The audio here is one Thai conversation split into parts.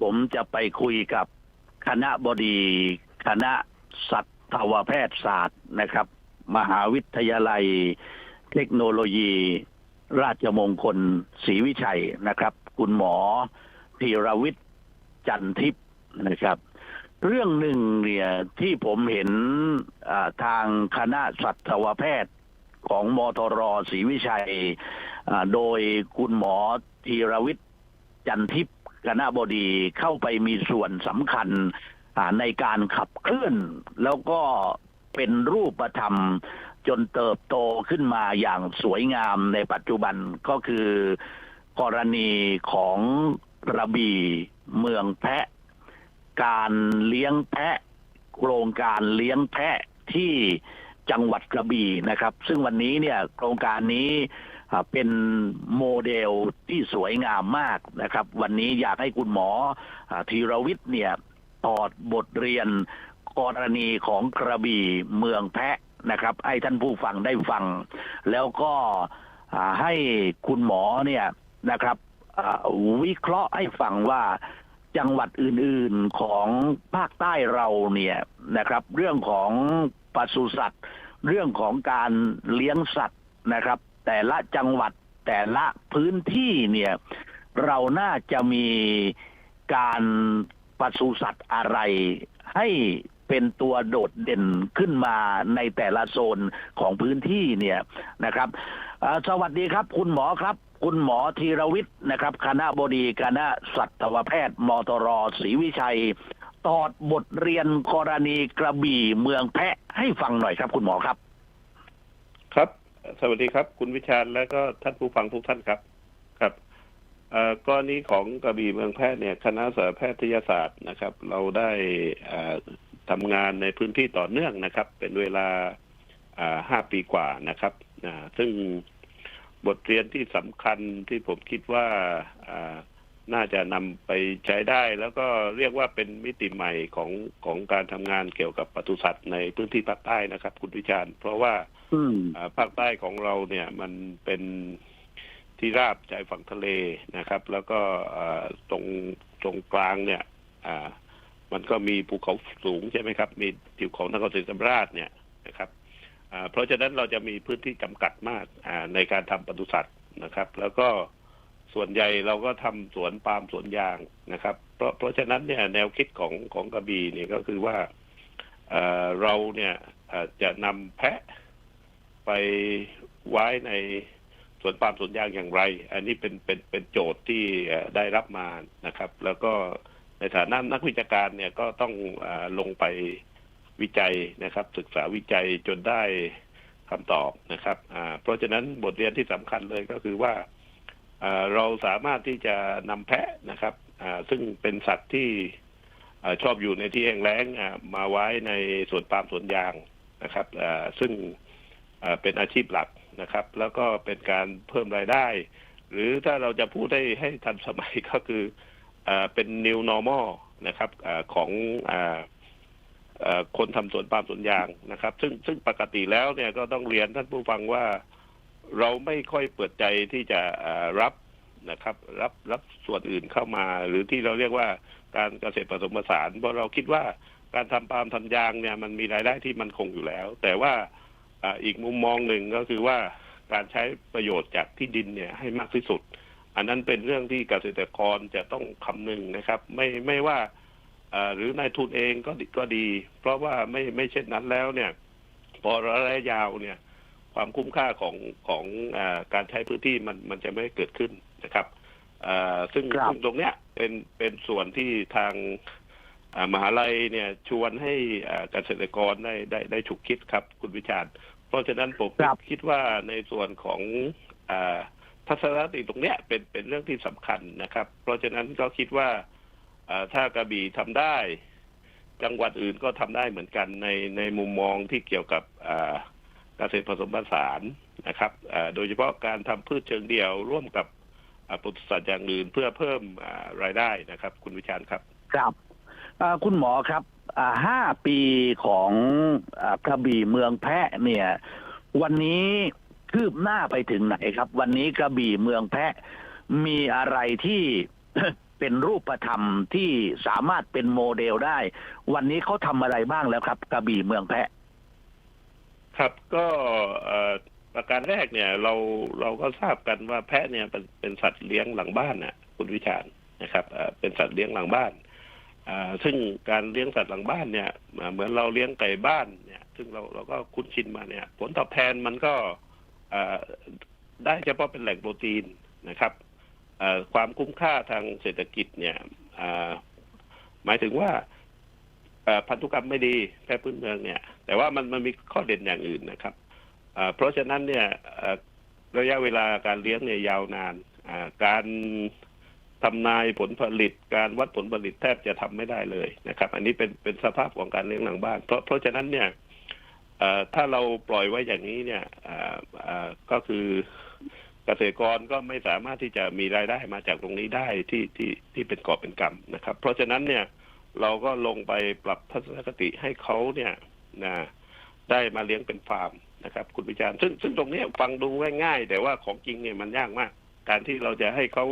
ผมจะไปคุยกับคณะบดีคณะสัตวแพทยศาสตร์นะครับ มหาวิทยาลัย เทคโนโลยี ราชมงคลศรีวิชัยนะครับ คุณหมอธีรวิทย์จันทิพย์นะครับ เรื่องหนึ่งเนี่ยที่ผมเห็นทางคณะสัตวแพทย์ของมทรศรีวิชัย โดยคุณหมอธีรวิทย์จันทิพย์ คณะบดีเข้าไปมีส่วนสำคัญในการขับเคลื่อน แล้วก็เป็นรูปธรรมจนเติบโตขึ้นมาอย่างสวยงามในปัจจุบันก็คือกรณีของกระบี่เมืองแพะ การเลี้ยงแพะ โครงการเลี้ยงแพะที่จังหวัดกระบี่นะครับ ซึ่งวันนี้เนี่ยโครงการนี้ เป็นโมเดลที่สวยงามมากนะครับ วันนี้อยากให้คุณหมอธีรวิทย์เนี่ยตอดบทเรียนกรณีของกระบี่เมืองแพะนะครับให้ท่านผู้ฟังได้ฟัง แล้วก็ให้คุณหมอเนี่ยนะครับวิเคราะห์ให้ฟังว่าจังหวัดอื่นๆของภาคใต้เราเนี่ยนะครับ เรื่องของปศุสัตว์ เรื่องของการเลี้ยงสัตว์นะครับ แต่ละจังหวัดแต่ละพื้นที่เนี่ย เราน่าจะมีการปศุสัตว์อะไรให้เป็นตัวโดดเด่นขึ้นมาในแต่ละโซนของพื้นที่เนี่ยนะครับ สวัสดีครับ คุณหมอครับ คุณหมอธีรวิทย์นะครับ คณะบดีคณะสัตวแพทย์มตรศรีวิชัย ตอดบทเรียนกรณีกระบี่เมืองแพะให้ฟังหน่อยครับ คุณหมอครับ สวัสดีครับ คุณวิชาญและก็ท่านผู้ฟังทุกท่านครับครับเอ่อกรณีของกระบี่เมืองแพทย์เนี่ยคณะสัตวแพทยศาสตร์นะครับ เราได้เอ่อทำงานในพื้นที่ต่อเนื่องนะครับ เป็นเวลาห้าปีกว่านะครับซึ่งบทเรียนที่สำคัญที่ผมคิดว่า น่าจะนำไปใช้ได้ แล้วก็เรียกว่าเป็นมิติใหม่ของของการทำงานเกี่ยวกับปศุสัตว์ในพื้นที่ภาคใต้นะครับ คุณวิชาญเพราะว่าอืมอ่าภาคใต้ของเราเนี่ยมันเป็นที่ราบชายฝั่งทะเลนะครับ แล้วก็อ่าตรงตรงกลางเนี่ยอ่ามันก็มีภูเขาสูงใช่ไหมครับ มีทิวเขานครศรีธรรมราชเนี่ยนะครับอ่าเพราะฉะนั้นเราจะมีพื้นที่จำกัดมากอ่าในการทำปศุสัตว์นะครับ แล้วก็ ส่วนใหญ่เราก็ทำสวนปาล์มสวนยางนะครับ เพราะเพราะฉะนั้นเนี่ยแนวคิดของของกระบี่เนี่ยก็คือว่าเราเนี่ยจะนำแพะไปไว้ในสวนปาล์มสวนยางอย่างไร อันนี้เป็นเป็นเป็นโจทย์ที่ได้รับมานะครับ แล้วก็ในฐานะนักวิชาการเนี่ยก็ต้องอลงไปวิจัยนะครับ ศึกษาวิจัยจนได้คำตอบนะครับเพราะฉะนั้นบทเรียนที่สำคัญเลยก็คือว่า เราสามารถที่จะนำแพะนะครับซึ่งเป็นสัตว์ที่ชอบอยู่ในที่แห้งแล้งมาไว้ในสวนปาล์มสวนยางนะครับซึ่งเป็นอาชีพหลักนะครับ แล้วก็เป็นการเพิ่มรายได้ หรือถ้าเราจะพูดให้ให้ทันสมัยก็คือเป็น new normal นะครับอของอคนทำสวนปาล์มสวนยางนะครับ ซึ่งซึ่งปกติแล้วเนี่ยก็ต้องเรียนท่านผู้ฟังว่า เราไม่ค่อยเปิดใจที่จะรับนะครับ รับรับส่วนอื่นเข้ามา หรือที่เราเรียกว่าการเกษตรผสมผสานเพราะเราคิดว่าการทำปาล์มทำยางเนี่ยมันมีรายได้ที่มันคงอยู่แล้ว แต่ว่าอีกมุมมองหนึ่งก็คือว่าการใช้ประโยชน์จากที่ดินเนี่ยให้มากที่สุด อันนั้นเป็นเรื่องที่เกษตรกรจะต้องคำนึงนะครับ ไม่ไม่ว่าอ่าหรือนายทุนเองก็ดีก็ดี เพราะว่าไม่ไม่เช่นนั้นแล้วเนี่ย พอระยะยาวเนี่ย ความคุ้มค่าของของอาการใช้พื้นที่มันมันจะไม่เกิดขึ้นนะครับอ่าซึ่งครับซึ่งตรงเนี้ยเป็นเป็นส่วนที่ทางอ่ามหาลัยเนี่ยชวนให้อ่าเกษตรกรได้ได้ได้ฉุกคิดครับ คุณวิชาญเพราะฉะนั้นผมครับคิดว่าในส่วนของอาทัศนคติตรงเนี้ยเป็นเป็นเรื่องที่สำคัญนะครับ เพราะฉะนั้นก็คิดว่าอ่าถ้ากระบี่ทำได้ จังหวัดอื่นก็ทำได้เหมือนกันในในมุมมองที่เกี่ยวกับอ่า เกษตรผสมผสานนะครับโดยเฉพาะการทำพืชเชิงเดี่ยวร่วมกับปศุสัตว์อย่างอื่นเพื่อเพิ่มรายได้นะครับ คุณวิชาญครับ ครับคุณหมอครับห้าปีของกระบี่เมืองแพะเนี่ย วันนี้คืบหน้าไปถึงไหนครับ วันนี้กระบี่เมืองแพะมีอะไรที่เป็นรูปธรรมที่สามารถเป็นโมเดลได้ วันนี้เขาทำอะไรบ้างแล้วครับ กระบี่เมืองแพะ ครับก็อ่อประการแรกเนี่ย เราเราก็ทราบกันว่าแพะเนี่ยเป็นเป็นสัตว์เลี้ยงหลังบ้านน่ะคุณวิชาญนะครับเป็นสัตว์เลี้ยงหลังบ้านซึ่งการเลี้ยงสัตว์หลังบ้านเนี่ย เหมือนเราเลี้ยงไก่บ้านเนี่ย ซึ่งเราเราก็คุ้นชินมาเนี่ย ผลตอบแทนมันก็ได้เฉพาะเป็นแหล่งโปรตีนนะครับความคุ้มค่าทางเศรษฐกิจเนี่ยหมายถึงว่า พันธุกรรมไม่ดีแพะพื้นเมืองเนี่ย แต่ว่ามันมันมีข้อเด่นอย่างอื่นนะครับเพราะฉะนั้นเนี่ยระยะเวลาการเลี้ยงเนี่ยยาวนานการทำนายผลผลิตการวัดผลผลิตแทบจะทำไม่ได้เลยนะครับ อันนี้เป็นเป็นสภาพของการเลี้ยงหลังบ้าน เพราะเพราะฉะนั้นเนี่ยถ้าเราปล่อยไว้อย่างนี้เนี่ยก็คือเกษตรกรก็ไม่สามารถที่จะมีรายได้มาจากตรงนี้ได้ที่ที่ที่เป็นกอบเป็นกำนะครับ เพราะฉะนั้นเนี่ย เราก็ลงไปปรับทัศนคติให้เขาเนี่ยนะได้มาเลี้ยงเป็นฟาร์มนะครับคุณพิจารณ์ซึ่งซึ่งตรงนี้ฟังดูง่ายๆ แต่ว่าของจริงเนี่ยมันยากมาก การที่เราจะให้เขา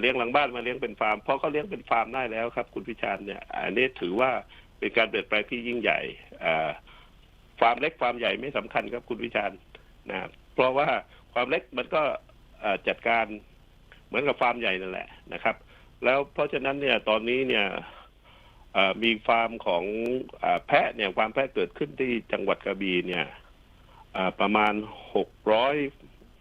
เลี้ยงหลังบ้านมาเลี้ยงเป็นฟาร์มเพราะเขาเลี้ยงเป็นฟาร์มได้แล้วครับ คุณพิจารณ์เนี่ย อันนี้ถือว่าเป็นการเปลี่ยนแปลงที่ยิ่งใหญ่ฟาร์มเล็กฟาร์มใหญ่ไม่สำคัญครับคุณพิจารณ์นะเพราะว่าความเล็กมันก็จัดการเหมือนกับฟาร์มใหญ่นั่นแหละนะครับ แล้วเพราะฉะนั้นเนี่ยตอนนี้เนี่ย มีฟาร์มของอาแพะเนี่ยความแพะเกิดขึ้นที่จังหวัดกระบี่เนี่ยอ่าประมาณหกร้อย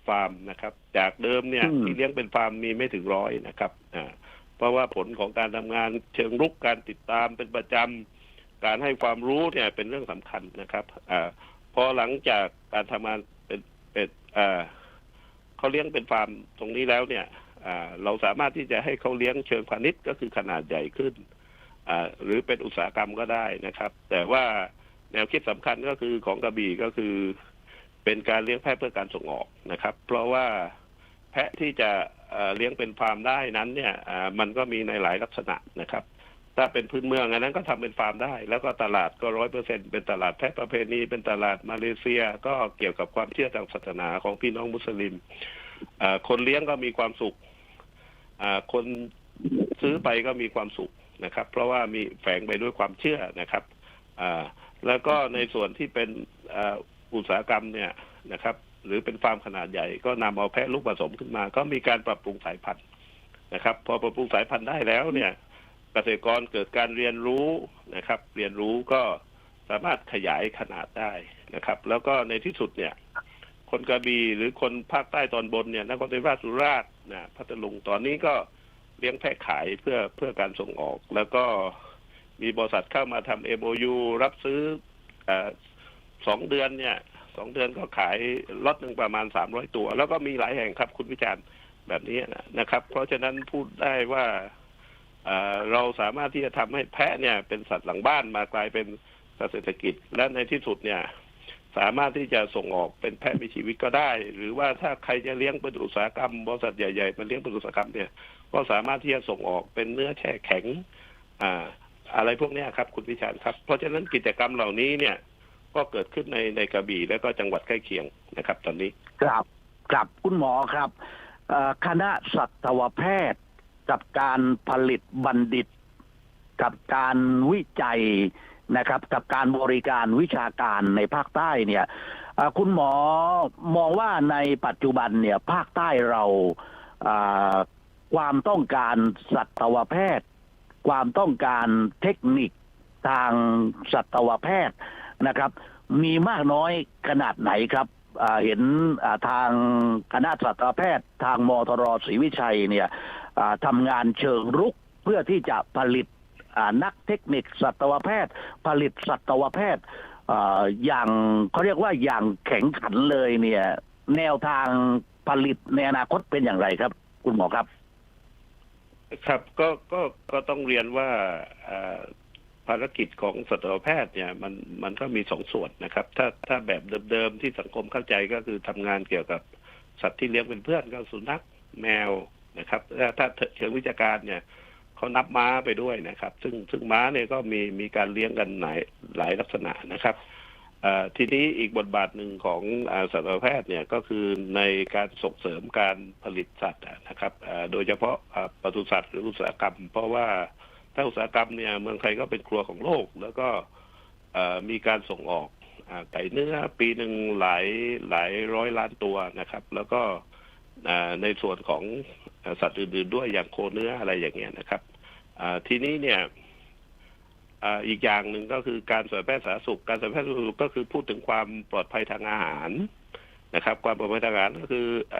ฟาร์มนะครับ จากเดิมเนี่ยอืมที่เลี้ยงเป็นฟาร์มมีไม่ถึงร้อยนะครับอ่าเพราะว่าผลของการทำงานเชิงรุกการติดตามเป็นประจำการให้ความรู้เนี่ยเป็นเรื่องสำคัญนะครับอ่าพอหลังจากการทำงานเป็นเป็นอ่าเขาเลี้ยงเป็นฟาร์มตรงนี้แล้วเนี่ยอ่าเราสามารถที่จะให้เขาเลี้ยงเชิงพาณิชย์ก็คือขนาดใหญ่ขึ้นอ่า หรือเป็นอุตสาหกรรมก็ได้นะครับ แต่ว่าแนวคิดสำคัญก็คือของกระบี่ก็คือ เป็นการเลี้ยงแพะเพื่อการส่งออกนะครับ เพราะว่าแพะที่จะเลี้ยงเป็นฟาร์มได้นั้นเนี่ยอ่ามันก็มีในหลายลักษณะนะครับ ถ้าเป็นพื้นเมืองอันนั้นก็ทำเป็นฟาร์มได้ แล้วก็ตลาดก็ร้อยเปอร์เซ็นเป็นตลาดแพะประเพณี เป็นตลาดมาเลเซีย ก็เกี่ยวกับความเชื่อทางศาสนาของพี่น้องมุสลิมอ่าคนเลี้ยงก็มีความสุขอ่าคนซื้อไปก็มีความสุข นะครับ เพราะว่ามีแฝงไปด้วยความเชื่อนะครับอ่าแล้วก็ในส่วนที่เป็นอุตสาหกรรมเนี่ยนะครับ หรือเป็นฟาร์มขนาดใหญ่ ก็นำเอาแพะลูกผสมขึ้นมา ก็มีการปรับปรุงสายพันธุ์นะครับ พอปรับปรุงสายพันธุ์ได้แล้วเนี่ย เกษตรกรเกิดการเรียนรู้นะครับ เรียนรู้ก็สามารถขยายขนาดได้นะครับ แล้วก็ในที่สุดเนี่ย คนกระบี่หรือคนภาคใต้ตอนบนเนี่ยนครศรีธรรมราชสุราษฎร์นะพัทลุงตอนนี้ก็ เลี้ยงแพะขายเพื่อเพื่อการส่งออก แล้วก็มีบริษัทเข้ามาทำ MOU รับซื้ออสองเดือนเนี่ยสองเดือนก็ขายล็อตหนึ่งประมาณสามร้อยตัว แล้วก็มีหลายแห่งครับคุณวิจารณ์แบบนี้นะครับ เพราะฉะนั้นพูดได้ว่าเอ่อเราสามารถที่จะทำให้แพะเนี่ยเป็นสัตว์หลังบ้านมากลายเป็นสัตว์เศรษฐกิจ และในที่สุดเนี่ย สามารถที่จะส่งออกเป็นแพะมีชีวิตก็ได้ หรือว่าถ้าใครจะเลี้ยงเป็นอุตสาหกรรมบริษัทใหญ่ๆมาเลี้ยงเป็นอุตสาหกรรมเนี่ย ก็สามารถที่จะส่งออกเป็นเนื้อแช่แข็งอ่าอะไรพวกนี้ครับ คุณพิชานครับ เพราะฉะนั้นกิจกรรมเหล่านี้เนี่ย ก็เกิดขึ้นในในกระบี่และก็จังหวัดใกล้เคียงนะครับ ตอนนี้ครับครับคุณหมอครับคณะสัตวแพทย์ กับการผลิตบัณฑิต กับการวิจัยนะครับ กับการบริการวิชาการในภาคใต้เนี่ยคุณหมอมองว่าในปัจจุบันเนี่ย ภาคใต้เรา ความต้องการสัตวแพทย์ ความต้องการเทคนิคทางสัตวแพทย์นะครับ มีมากน้อยขนาดไหนครับเห็นทางคณะสัตวแพทย์ ทางมทรศรีวิชัยเนี่ยทำงานเชิงรุกเพื่อที่จะผลิตนักเทคนิคสัตวแพทย์ ผลิตสัตวแพทย์อย่างเขาเรียกว่าอย่างแข็งขันเลยเนี่ย แนวทางผลิตในอนาคตเป็นอย่างไรครับ คุณหมอครับ ครับก็ก็ก็ต้องเรียนว่าภารกิจของสัตวแพทย์เนี่ยมันมันก็มีสองส่วนนะครับ ถ้าถ้าแบบเดิมๆที่สังคมเข้าใจก็คือทำงานเกี่ยวกับสัตว์ที่เลี้ยงเป็นเพื่อนก็สุนัขแมวนะครับถ้าถ้าเชิงวิชาการเนี่ยเขานับม้าไปด้วยนะครับ ซึ่งซึ่งม้าเนี่ยก็มีมีการเลี้ยงกันหลายหลายลักษณะนะครับ ทีนี้อีกบทบาทหนึ่งของอาสัตวแพทย์เนี่ยก็คือในการส่งเสริมการผลิตสัตว์นะครับโดยเฉพาะปศุสัตว์หรืออุตสาหกรรม เพราะว่าถ้าอุตสาหกรรมเนี่ยเมืองไทยก็เป็นครัวของโลก แล้วก็มีการส่งออกไก่เนื้อปีหนึ่งหลายหลายร้อยล้านตัวนะครับ แล้วก็ในส่วนของสัตว์อื่นๆด้วยอย่างโคเนื้ออะไรอย่างเงี้ยนะครับทีนี้เนี่ย อีกอย่างหนึ่งก็คือการสายแพทย์สาธารณสุข การสายแพทย์สาธารณสุขก็คือพูดถึงความปลอดภัยทางอาหารนะครับ ความปลอดภัยทางอาหารก็คืออ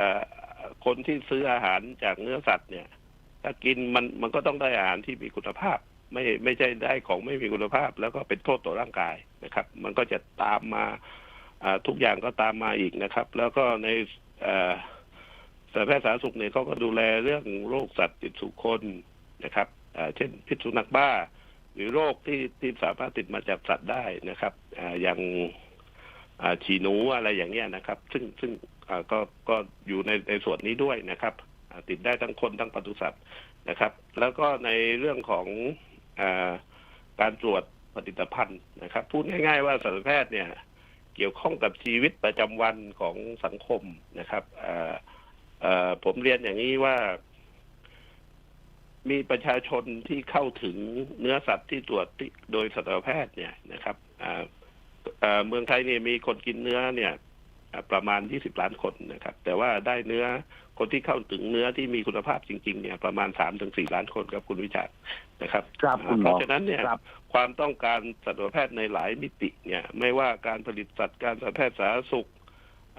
คนที่ซื้ออาหารจากเนื้อสัตว์เนี่ย ถ้ากินมันมันก็ต้องได้อาหารที่มีคุณภาพ ไม่ไม่ใช่ได้ของไม่มีคุณภาพ แล้วก็เป็นโทษต่อร่างกายนะครับ มันก็จะตามมาทุกอย่างก็ตามมาอีกนะครับ แล้วก็ในเอ่อสายแพทย์สาธารณสุขเนี่ยเขาก็ดูแลเรื่องโรคสัตว์ติดสู่คนนะครับเช่นพิษสุนัขบ้า หรือโรคที่ที่สามารถติดมาจากสัตว์ได้นะครับออย่างฉี่หนูอะไรอย่างเงี้ยนะครับ ซึ่งซึ่งก็ก็อยู่ในในส่วนนี้ด้วยนะครับ ติดได้ทั้งคนทั้งปศุสัตว์นะครับ แล้วก็ในเรื่องของอการตรวจผลิตภัณฑ์นะครับ พูดง่าย ๆ ว่าสัตวแพทย์เนี่ย เกี่ยวข้องกับชีวิตประจำวันของสังคมนะครับผมเรียนอย่างนี้ว่า มีประชาชนที่เข้าถึงเนื้อสัตว์ที่ตรวจที่โดยสัตวแพทย์เนี่ยนะครับอ่าอ่าเมืองไทยเนี่ยมีคนกินเนื้อเนี่ยอ่าประมาณ 20 ล้านคนนะครับ แต่ว่าได้เนื้อคนที่เข้าถึงเนื้อที่มีคุณภาพจริง ๆ เนี่ยประมาณ3ถึง4ล้านคนครับคุณวิชาญนะครับครับคุณหมอเพราะฉะนั้นเนี่ยครับความต้องการสัตวแพทย์ในหลายมิติเนี่ย ไม่ว่าการผลิตสัตว์การสัตวแพทย์สาธารณสุข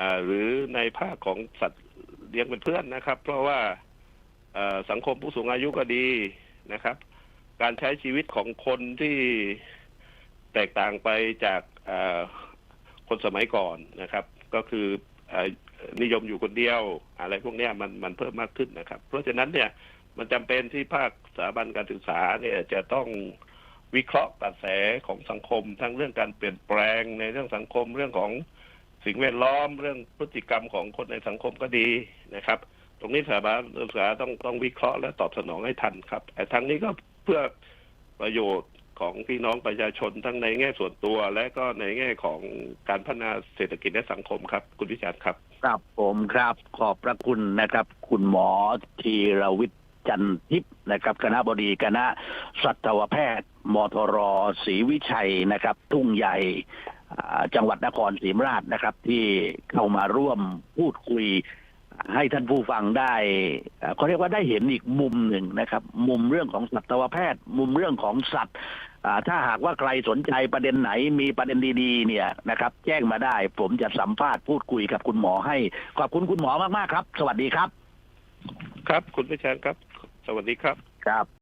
อ่าหรือในภาคของสัตว์เลี้ยงเป็นเพื่อนนะครับ เพราะว่าเอ่อ สังคมผู้สูงอายุก็ดีนะครับ การใช้ชีวิตของคนที่แตกต่างไปจากคนสมัยก่อนนะครับ ก็คืออนิยมอยู่คนเดียว อะไรพวกนี้มันมันเพิ่มมากขึ้นนะครับ เพราะฉะนั้นเนี่ยมันจำเป็นที่ภาคสถาบันการศึกษาเนี่ยจะต้องวิเคราะห์กระแสของสังคม ทั้งเรื่องการเปลี่ยนแปลงในเรื่องสังคมเรื่องของสิ่งแวดล้อมเรื่องพฤติกรรมของคนในสังคมก็ดีนะครับ ตรงนี้สถาบันการศึกษาต้องต้องวิเคราะห์และตอบสนองให้ทันครับแต่ทั้งนี้ก็เพื่อประโยชน์ของพี่น้องประชาชนทั้งในแง่ส่วนตัว และก็ในแง่ของการพัฒนาเศรษฐกิจและสังคมครับ คุณวิจารณ์ครับครับผมครับ ขอบพระคุณนะครับ คุณหมอธีรวิทย์จันทิพย์นะครับ คณะบดีคณะสัตวแพทย์มทรศรีวิชัยนะครับ ทุ่งใหญ่จังหวัดนครศรีธรรมราชนะครับ ที่เข้ามาร่วมพูดคุย ให้ท่านผู้ฟังได้เอ่อเขาเรียกว่าได้เห็นอีกมุมหนึ่งนะครับ มุมเรื่องของสัตวแพทย์ มุมเรื่องของสัตว์อ่าถ้าหากว่าใครสนใจประเด็นไหนมีประเด็นดีๆ เนี่ยนะครับ แจ้งมาได้ ผมจะสัมภาษณ์พูดคุยกับคุณหมอให้ ขอบคุณคุณหมอมากๆครับ สวัสดีครับ ครับ คุณวิจารณ์ครับ สวัสดีครับครับ